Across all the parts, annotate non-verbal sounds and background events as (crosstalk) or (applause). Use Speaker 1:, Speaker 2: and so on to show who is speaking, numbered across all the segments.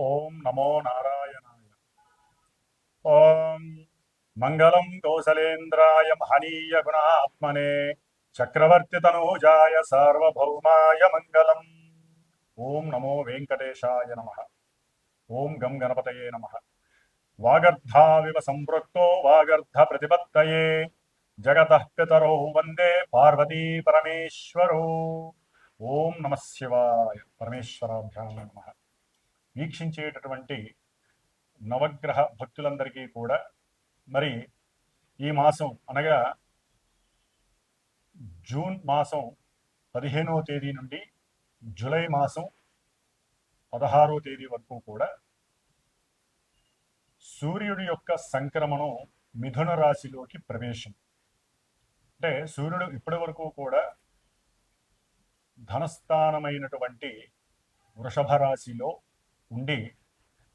Speaker 1: ఓం నమో నారాయణాయ. ఓం మంగళం కౌశలేంద్రాయ మహనీయ గుణాత్మనే చక్రవర్తి తనూజాయ సార్వభౌమాయ మంగళం. ఓం నమో వెంకటేశాయ నమ. ఓం గం గణపతయే నమ. వాగర్ధావివ సంపృక్తో వాగర్ధ ప్రతిపత్తయే. జగత పితరో వందే పార్వతీ పరమేశ్వరో. ఓం నమ శివాయ. పరమేశ్వరాభ్యాం నమ. వీక్షించేటటువంటి నవగ్రహ భక్తులందరికీ కూడా మరి ఈ మాసం అనగా జూన్ మాసం పదిహేనవ తేదీ నుండి జూలై మాసం పదహారో తేదీ వరకు కూడా సూర్యుడి యొక్క సంక్రమణం మిథున రాశిలోకి ప్రవేశం. అంటే సూర్యుడు ఇప్పటి వరకు కూడా ధనస్థానమైనటువంటి వృషభ రాశిలో ఉండి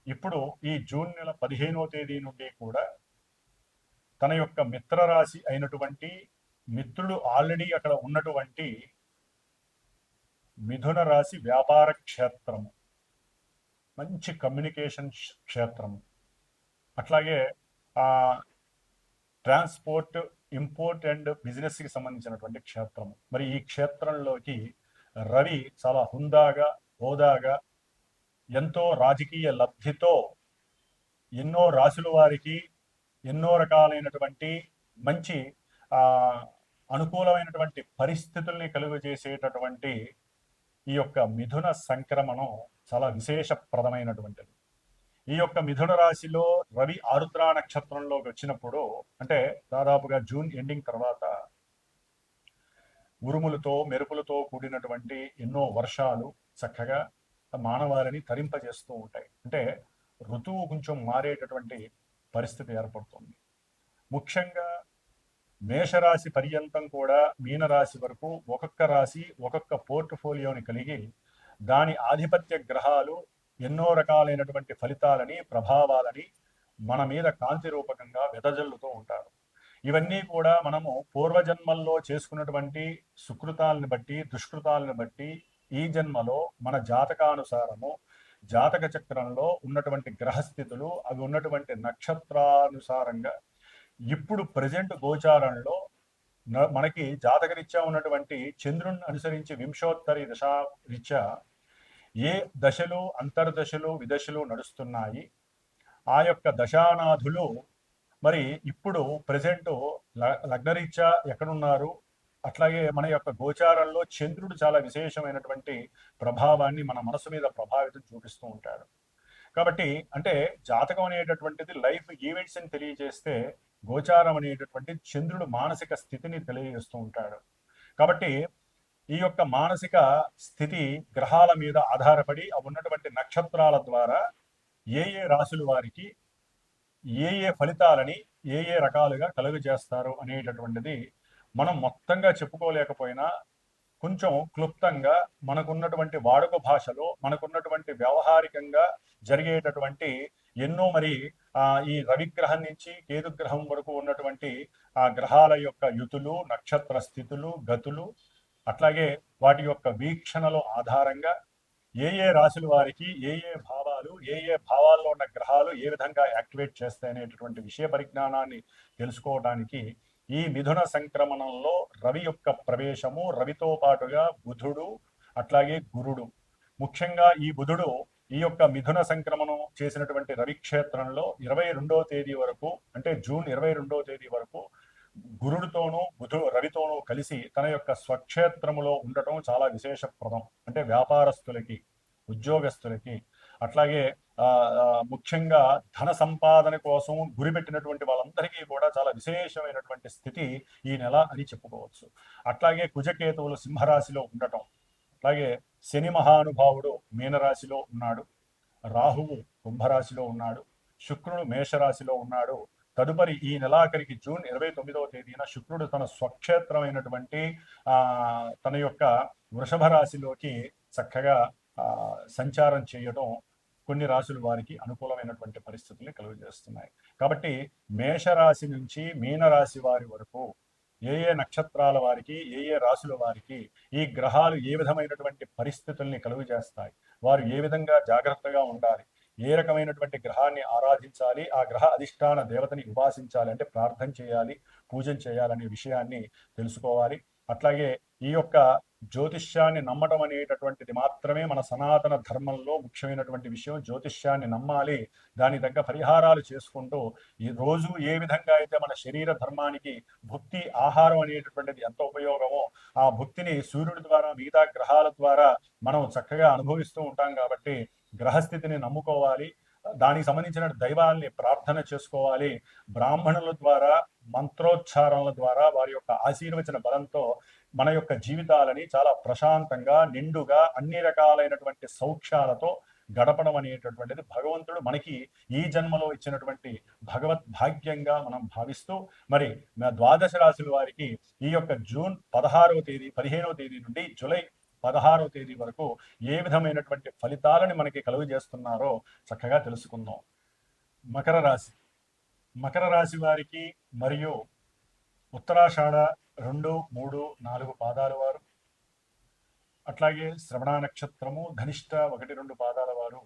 Speaker 1: ఇప్పుడు ఈ జూన్ నెల పదిహేనో తేదీ నుండి కూడా తన యొక్క మిత్ర రాశి అయినటువంటి మిత్రుడు ఆల్రెడీ అక్కడ ఉన్నటువంటి మిథున రాశి వ్యాపార క్షేత్రము. మంచి కమ్యూనికేషన్ క్షేత్రము. అట్లాగే ఆ ట్రాన్స్పోర్ట్ ఇంపోర్ట్ అండ్ బిజినెస్కి సంబంధించినటువంటి క్షేత్రము. మరి ఈ క్షేత్రంలోకి రవి చాలా హుందాగా హోదాగా ఎంతో రాజకీయ లబ్ధితో ఎన్నో రాసుల వారికి ఎన్నో రకాలైనటువంటి మంచి ఆ అనుకూలమైనటువంటి పరిస్థితుల్ని కలుగజేసేటటువంటి ఈ యొక్క మిథున సంక్రమణం చాలా విశేషప్రదమైనటువంటిది. ఈ యొక్క మిథున రాశిలో రవి ఆరుద్ర నక్షత్రంలోకి వచ్చినప్పుడు అంటే దాదాపుగా జూన్ ఎండింగ్ తర్వాత ఉరుములతో మెరుపులతో కూడినటువంటి ఎన్నో వర్షాలు చక్కగా మానవారిని తరింపజేస్తూ ఉంటాయి. అంటే ఋతువు కొంచెం మారేటటువంటి పరిస్థితి ఏర్పడుతుంది. ముఖ్యంగా మేషరాశి పర్యంతం కూడా మీనరాశి వరకు ఒక్కొక్క రాశి ఒక్కొక్క పోర్ట్ఫోలియోని కలిగి దాని ఆధిపత్య గ్రహాలు ఎన్నో రకాలైనటువంటి ఫలితాలని ప్రభావాలని మన మీద కాంతి రూపకంగా వెదజల్లుతూ ఉంటారు. ఇవన్నీ కూడా మనము పూర్వజన్మల్లో చేసుకున్నటువంటి సుకృతాలను బట్టి దుష్కృతాలను బట్టి ఈ జన్మలో మన జాతకానుసారము జాతక చక్రంలో ఉన్నటువంటి గ్రహస్థితులు అవి ఉన్నటువంటి నక్షత్రానుసారంగా ఇప్పుడు ప్రజెంట్ గోచారంలో మనకి జాతకరీత్యా ఉన్నటువంటి చంద్రుని అనుసరించి వింశోత్తరి దశా రీత్యా ఏ దశలు అంతర్దశలు విదశలు నడుస్తున్నాయి ఆ యొక్క దశానాథులు మరి ఇప్పుడు ప్రజెంట్ లగ్నరీత్యా ఎక్కడున్నారు అట్లాగే మన యొక్క గోచారంలో చంద్రుడు చాలా విశేషమైనటువంటి ప్రభావాన్ని మన మనసు మీద ప్రభావితం చూపిస్తూ ఉంటాడు. కాబట్టి అంటే జాతకం అనేటటువంటిది లైఫ్ ఈవెంట్స్ అని తెలియజేస్తే గోచారం అనేటటువంటి చంద్రుడు మానసిక స్థితిని తెలియజేస్తూ ఉంటాడు. కాబట్టి ఈ యొక్క మానసిక స్థితి గ్రహాల మీద ఆధారపడి ఉన్నటువంటి నక్షత్రాల ద్వారా ఏ ఏ రాశుల వారికి ఏ ఏ ఫలితాలని ఏ ఏ రకాలుగా కలుగజేస్తారు అనేటటువంటిది మనం మొత్తంగా చెప్పుకోలేకపోయినా కొంచెం క్లుప్తంగా మనకున్నటువంటి వాడుక భాషలో మనకున్నటువంటి వ్యవహారికంగా జరిగేటటువంటి ఎన్నో మరి ఆ ఈ రవిగ్రహం నుంచి కేతుగ్రహం వరకు ఉన్నటువంటి ఆ గ్రహాల యొక్క యుతులు నక్షత్ర స్థితులు గతులు అట్లాగే వాటి యొక్క వీక్షణల ఆధారంగా ఏ ఏ రాశుల వారికి ఏ ఏ భావాలు ఏ ఏ భావాల్లో ఉన్న గ్రహాలు ఏ విధంగా యాక్టివేట్ చేస్తాయి అనేటటువంటి విషయ పరిజ్ఞానాన్ని తెలుసుకోవడానికి ఈ మిథున సంక్రమణంలో రవి యొక్క ప్రవేశము రవితో పాటుగా బుధుడు అట్లాగే గురుడు. ముఖ్యంగా ఈ బుధుడు ఈ యొక్క మిథున సంక్రమణం చేసినటువంటి రవి క్షేత్రంలో ఇరవై రెండవ తేదీ వరకు అంటే జూన్ ఇరవై రెండవ తేదీ వరకు గురుడితోనూ బుధు రవితోనూ కలిసి తన యొక్క స్వక్షేత్రములో ఉండటం చాలా విశేషప్రదం. అంటే వ్యాపారస్తులకి ఉద్యోగస్తులకి అట్లాగే ముఖ్యంగా ధన సంపాదన కోసం గురిపెట్టినటువంటి వాళ్ళందరికీ కూడా చాలా విశేషమైనటువంటి స్థితి ఈ నెల అని చెప్పుకోవచ్చు. అట్లాగే కుజకేతువులు సింహరాశిలో ఉండటం అట్లాగే శని మహానుభావుడు మీనరాశిలో ఉన్నాడు రాహువు కుంభరాశిలో ఉన్నాడు శుక్రుడు మేషరాశిలో ఉన్నాడు. తదుపరి ఈ నెలాఖరికి జూన్ ఇరవై తొమ్మిదవ తేదీన శుక్రుడు తన స్వక్షేత్రమైనటువంటి ఆ తన యొక్క వృషభ రాశిలోకి చక్కగా ఆ సంచారం చేయడం కొన్ని రాశులు వారికి అనుకూలమైనటువంటి పరిస్థితుల్ని కలుగజేస్తున్నాయి. కాబట్టి మేషరాశి నుంచి మీనరాశి వారి వరకు ఏ ఏ నక్షత్రాల వారికి ఏ ఏ రాశుల వారికి ఈ గ్రహాలు ఏ విధమైనటువంటి పరిస్థితుల్ని కలుగజేస్తాయి? వారు ఏ విధంగా జాగ్రత్తగా ఉండాలి? ఏ రకమైనటువంటి గ్రహాన్ని ఆరాధించాలి? ఆ గ్రహ అధిష్టాన దేవతని ఉపాసించాలి అంటే ప్రార్థన చేయాలి పూజ చేయాలనే విషయాన్ని తెలుసుకోవాలి. అట్లాగే ఈ యొక్క జ్యోతిష్యాన్ని నమ్మటం అనేటటువంటిది మాత్రమే మన సనాతన ధర్మంలో ముఖ్యమైనటువంటి విషయం. జ్యోతిష్యాన్ని నమ్మాలి దాని తగ్గ పరిహారాలు చేసుకుంటూ ఈ రోజు ఏ విధంగా అయితే మన శరీర ధర్మానికి భుక్తి ఆహారం అనేటటువంటిది ఎంత ఉపయోగమో ఆ భుక్తిని సూర్యుడి ద్వారా మిగతా గ్రహాల ద్వారా మనం చక్కగా అనుభవిస్తూ ఉంటాం కాబట్టి గ్రహస్థితిని నమ్ముకోవాలి. దానికి సంబంధించిన దైవాల్ని ప్రార్థన చేసుకోవాలి. బ్రాహ్మణుల ద్వారా మంత్రోచ్చారణల ద్వారా వారి యొక్క ఆశీర్వచన బలంతో మన యొక్క జీవితాలని చాలా ప్రశాంతంగా నిండుగా అన్ని రకాలైనటువంటి సౌఖ్యాలతో గడపడం అనేటటువంటిది భగవంతుడు మనకి ఈ జన్మలో ఇచ్చినటువంటి భగవత్ భాగ్యంగా మనం భావిస్తూ మరి ద్వాదశ రాశుల వారికి ఈ యొక్క జూన్ పదహారవ తేదీ పదిహేనవ తేదీ నుండి జూలై పదహారవ తేదీ వరకు ఏ విధమైనటువంటి ఫలితాలని మనకి కలుగు చేస్తున్నారో చక్కగా తెలుసుకుందాం. మకర రాశి. మకర రాశి వారికి మరియు ఉత్తరాషాఢ రెండు మూడు నాలుగు పాదాల వారు. అట్లాగే శ్రవణ నక్షత్రము ధనిష్ట ఒకటి రెండు పాదాల వారు.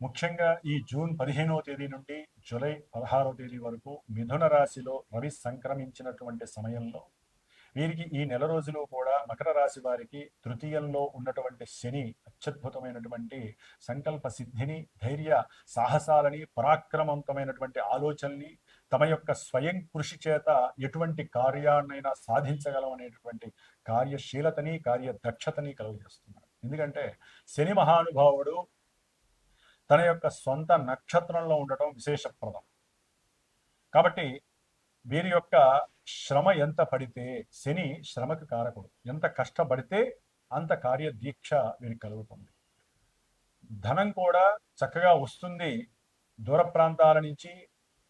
Speaker 1: ముఖ్యంగా ఈ జూన్ పదిహేనవ తేదీ నుండి జూలై పదహారవ తేదీ వరకు మిథున రాశిలో రవి సంక్రమించినటువంటి సమయంలో వీరికి ఈ నెల రోజులు కూడా మకర రాశి వారికి తృతీయంలో ఉన్నటువంటి శని అత్యద్భుతమైనటువంటి సంకల్ప సిద్ధిని ధైర్య సాహసాలని పరాక్రమవంతమైనటువంటి ఆలోచనని తమ యొక్క స్వయం కృషి చేత ఎటువంటి కార్యాన్నైనా సాధించగలం అనేటటువంటి కార్యశీలతని కార్యదక్షతని కలుగజేస్తున్నారు. ఎందుకంటే శని మహానుభావుడు తన యొక్క సొంత నక్షత్రంలో ఉండటం విశేషప్రదం. కాబట్టి వీరి యొక్క శ్రమ ఎంత పడితే శని శ్రమకు కారకుడు. ఎంత కష్టపడితే అంత కార్యదీక్ష వీరికి కలుగుతుంది. ధనం కూడా చక్కగా వస్తుంది. దూర ప్రాంతాల నుంచి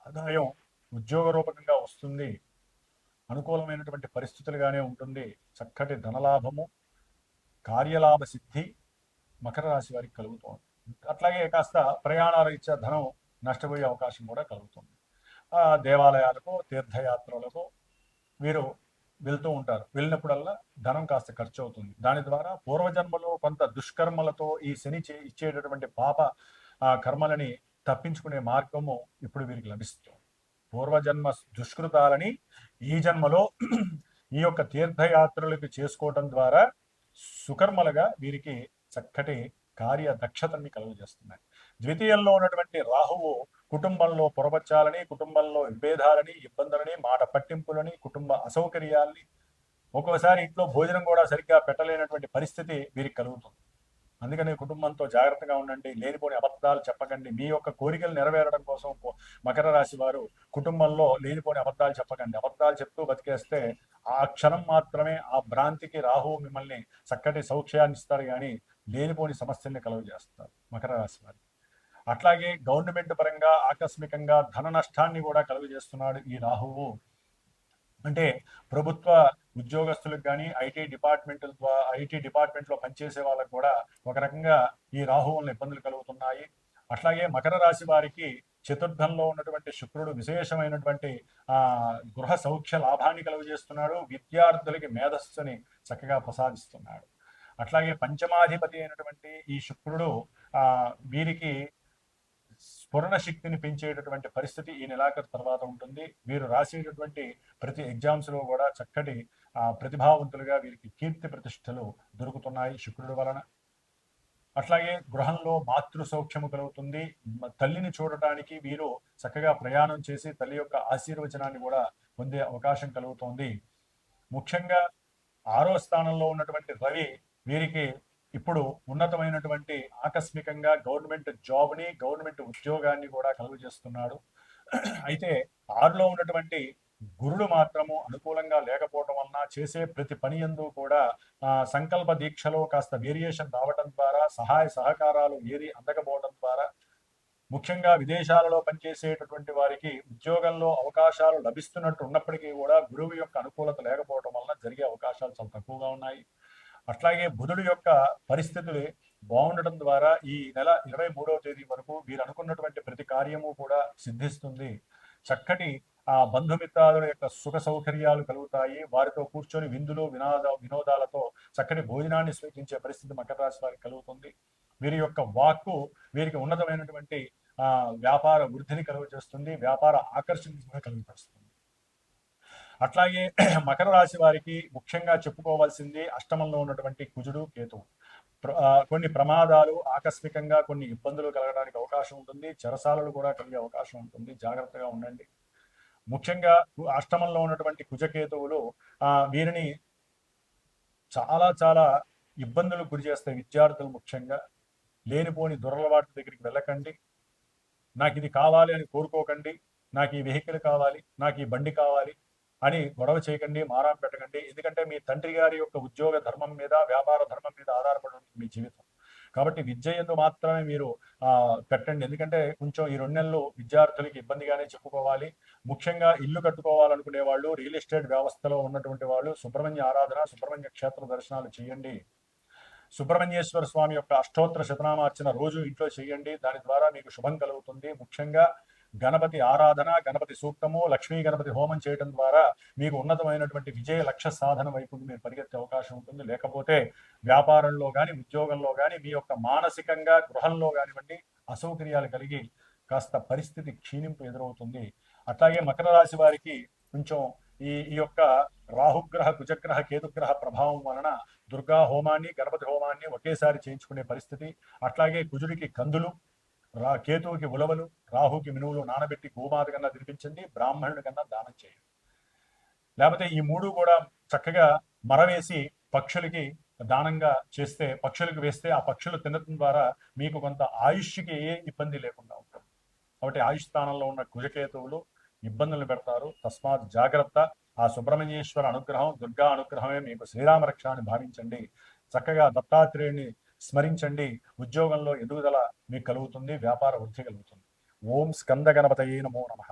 Speaker 1: ఆదాయం ఉద్యోగ రూపకంగా వస్తుంది అనుకూలమైనటువంటి పరిస్థితులుగానే ఉంటుంది చక్కటి ధనలాభము కార్యలాభ సిద్ధి మకర రాశి వారికి కలుగుతుంది. అట్లాగే కాస్త ప్రయాణాల ఇచ్చే ధనం నష్టపోయే అవకాశం కూడా కలుగుతుంది. దేవాలయాలకు తీర్థయాత్రలకు వీరు వెళ్తూ ఉంటారు. వెళ్ళినప్పుడల్లా ధనం కాస్త ఖర్చు అవుతుంది దాని ద్వారా పూర్వజన్మలో కొంత దుష్కర్మలతో ఈ శని ఇచ్చేటటువంటి పాప కర్మలని తప్పించుకునే మార్గము ఇప్పుడు వీరికి లభిస్తుంది. పూర్వజన్మ దుష్కృతాలని ఈ జన్మలో ఈ యొక్క తీర్థయాత్రలకు చేసుకోవటం ద్వారా సుకర్మలుగా వీరికి చక్కటి కార్య దక్షతని కలుగజేస్తున్నాయి. ద్వితీయంలో ఉన్నటువంటి రాహువు కుటుంబంలో పొరపచ్చాలని కుటుంబంలో విభేదాలని ఇబ్బందులని మాట పట్టింపులని కుటుంబ అసౌకర్యాలని ఒక్కోసారి ఇంట్లో భోజనం కూడా సరిగ్గా పెట్టలేనటువంటి పరిస్థితి వీరికి కలుగుతుంది. అందుకని కుటుంబంతో జాగ్రత్తగా ఉండండి లేనిపోని అబద్ధాలు చెప్పకండి. మీ యొక్క కోరికలు నెరవేరడం కోసం మకర రాశి వారు కుటుంబంలో లేనిపోని అబద్ధాలు చెప్పకండి. అబద్ధాలు చెప్తూ బతికేస్తే ఆ క్షణం మాత్రమే ఆ భ్రాంతికి రాహు మిమ్మల్ని చక్కటి సౌఖ్యాన్ని ఇస్తారు కానీ లేనిపోని సమస్యల్ని కలుగు చేస్తారు మకర రాశి వారు. అట్లాగే గవర్నమెంట్ పరంగా ఆకస్మికంగా ధన నష్టాన్ని కూడా కలుగజేస్తున్నాడు ఈ రాహువు. అంటే ప్రభుత్వ ఉద్యోగస్తులకు కానీ ఐటీ డిపార్ట్మెంట్ ద్వారా ఐటీ డిపార్ట్మెంట్లో పనిచేసే వాళ్ళకు కూడా ఒక రకంగా ఈ రాహు వల్ల ఇబ్బందులు కలుగుతున్నాయి. అట్లాగే మకర రాశి వారికి చతుర్థంలో ఉన్నటువంటి శుక్రుడు విశేషమైనటువంటి ఆ గృహ సౌఖ్య లాభాన్ని కలుగజేస్తున్నాడు. విద్యార్థులకి మేధస్సుని చక్కగా ప్రసాదిస్తున్నాడు. అట్లాగే పంచమాధిపతి అయినటువంటి ఈ శుక్రుడు ఆ వీరికి స్ఫురణ శక్తిని పెంచేటటువంటి పరిస్థితి ఈ నెలాఖరు తర్వాత ఉంటుంది. వీరు రాసేటటువంటి ప్రతి ఎగ్జామ్స్లో కూడా చక్కటి ప్రతిభావంతులుగా వీరికి కీర్తి ప్రతిష్టలు దొరుకుతున్నాయి శుక్రుడి వలన. అట్లాగే గృహంలో మాతృ సౌఖ్యము కలుగుతుంది. తల్లిని చూడటానికి వీరు చక్కగా ప్రయాణం చేసి తల్లి యొక్క ఆశీర్వచనాన్ని కూడా పొందే అవకాశం కలుగుతోంది. ముఖ్యంగా ఆరో స్థానంలో ఉన్నటువంటి రవి వీరికి ఇప్పుడు ఉన్నతమైనటువంటి ఆకస్మికంగా గవర్నమెంట్ జాబ్ని గవర్నమెంట్ ఉద్యోగాన్ని కూడా కలుగు చేస్తున్నాడు అయితే ఆరులో ఉన్నటువంటి గురుడు మాత్రము అనుకూలంగా లేకపోవడం వలన చేసే ప్రతి పని ఎందు కూడా సంకల్ప దీక్షలో కాస్త వేరియేషన్ రావడం ద్వారా సహాయ సహకారాలు ఏరి అందకపోవడం ద్వారా ముఖ్యంగా విదేశాలలో పనిచేసేటటువంటి వారికి ఉద్యోగంలో అవకాశాలు లభిస్తున్నట్టు ఉన్నప్పటికీ కూడా గురువు యొక్క అనుకూలత లేకపోవడం వలన జరిగే అవకాశాలు చాలా తక్కువగా ఉన్నాయి. అట్లాగే బుధుడు యొక్క పరిస్థితులు బాగుండటం ద్వారా ఈ నెల ఇరవై మూడవ తేదీ వరకు వీరు అనుకున్నటువంటి ప్రతి కార్యము కూడా సిద్ధిస్తుంది. చక్కటి ఆ బంధుమిత్రాదుల యొక్క సుఖ సౌకర్యాలు కలుగుతాయి. వారితో కూర్చొని విందులు వినోద వినోదాలతో చక్కటి భోజనాన్ని స్వీకరించే పరిస్థితి మకర రాశి వారికి కలుగుతుంది. వీరి యొక్క వాక్కు వీరికి ఉన్నతమైనటువంటి ఆ, వ్యాపార వృద్ధిని కలుగజేస్తుంది. వ్యాపార ఆకర్షణ కూడా కలుగజేస్తుంది. అట్లాగే (clears throat) మకర రాశి వారికి ముఖ్యంగా చెప్పుకోవాల్సింది అష్టమంలో ఉన్నటువంటి కుజుడు కేతువు. ప్ర- ఆ, కొన్ని ప్రమాదాలు ఆకస్మికంగా కొన్ని ఇబ్బందులు కలగడానికి అవకాశం ఉంటుంది. చెరసాలలు కూడా కలిగే అవకాశం ఉంటుంది. జాగ్రత్తగా ఉండండి. ముఖ్యంగా అష్టమంలో ఉన్నటువంటి కుజకేతువులు ఆ, వీరిని చాలా చాలా ఇబ్బందులు గురి చేస్తాయి విద్యార్థులు ముఖ్యంగా. లేనిపోని దురలవాటు దగ్గరికి వెళ్ళకండి. నాకు ఇది కావాలి అని కోరుకోకండి. నాకు ఈ వెహికల్ కావాలి. నాకు ఈ బండి కావాలి. అని గొడవ చేయకండి మారాం పెట్టకండి. ఎందుకంటే మీ తండ్రి గారి యొక్క ఉద్యోగ ధర్మం మీద వ్యాపార ధర్మం మీద ఆధారపడి ఉంటుంది మీ జీవితం. కాబట్టి విద్య ఎందు మాత్రమే మీరు పెట్టండి. ఎందుకంటే కొంచెం ఈ రెండు నెలలు విద్యార్థులకి ఇబ్బందిగానే చెప్పుకోవాలి. ముఖ్యంగా ఇల్లు కట్టుకోవాలనుకునే వాళ్ళు రియల్ ఎస్టేట్ వ్యవస్థలో ఉన్నటువంటి వాళ్ళు సుబ్రహ్మణ్య ఆరాధన సుబ్రహ్మణ్య క్షేత్ర దర్శనాలు చేయండి. సుబ్రహ్మణ్యేశ్వర స్వామి యొక్క అష్టోత్తర శతనామార్చన రోజు ఇంట్లో చేయండి. దాని ద్వారా మీకు శుభం కలుగుతుంది. ముఖ్యంగా గణపతి ఆరాధన గణపతి సూక్తము లక్ష్మీ గణపతి హోమం చేయడం ద్వారా మీకు ఉన్నతమైనటువంటి విజయ లక్ష్య సాధన వైపు మీరు పరిగెత్తే అవకాశం ఉంటుంది. లేకపోతే వ్యాపారంలో కానీ ఉద్యోగంలో కానీ మీ యొక్క మానసికంగా గృహంలో కానివ్వండి అసౌకర్యాలు కలిగి కాస్త పరిస్థితి క్షీణింపు ఎదురవుతుంది. అట్లాగే మకర రాశి వారికి కొంచెం ఈ ఈ యొక్క రాహుగ్రహ కుజగ్రహ కేతుగ్రహ ప్రభావం వలన దుర్గా హోమాన్ని గణపతి హోమాన్ని ఒకేసారి చేయించుకునే పరిస్థితి. అట్లాగే కుజుడికి కందులు రా కేతువుకి ఉలవలు రాహుకి మినువులు నానబెట్టి గోమాత కన్నా తినిపించండి బ్రాహ్మణుడి కన్నా దానం చేయండి. లేకపోతే ఈ మూడు కూడా చక్కగా మరవేసి పక్షులకి దానంగా చేస్తే పక్షులకు వేస్తే ఆ పక్షులు తినడం ద్వారా మీకు కొంత ఆయుష్కి ఏ ఇబ్బంది లేకుండా ఉంటుంది. కాబట్టి ఆయుష్ స్థానంలో ఉన్న కుజకేతువులు ఇబ్బందులు పెడతారు. తస్మాత్ జాగ్రత్త. ఆ సుబ్రహ్మణ్యేశ్వర అనుగ్రహం దుర్గా అనుగ్రహమే మీకు శ్రీరామ రక్ష అని భావించండి. చక్కగా దత్తాత్రేయుని స్మరించండి. ఉద్యోగంలో ఎదుగుదల మీకు కలుగుతుంది వ్యాపార వృద్ధి కలుగుతుంది. ఓం స్కంద గణపతయే నమో నమః.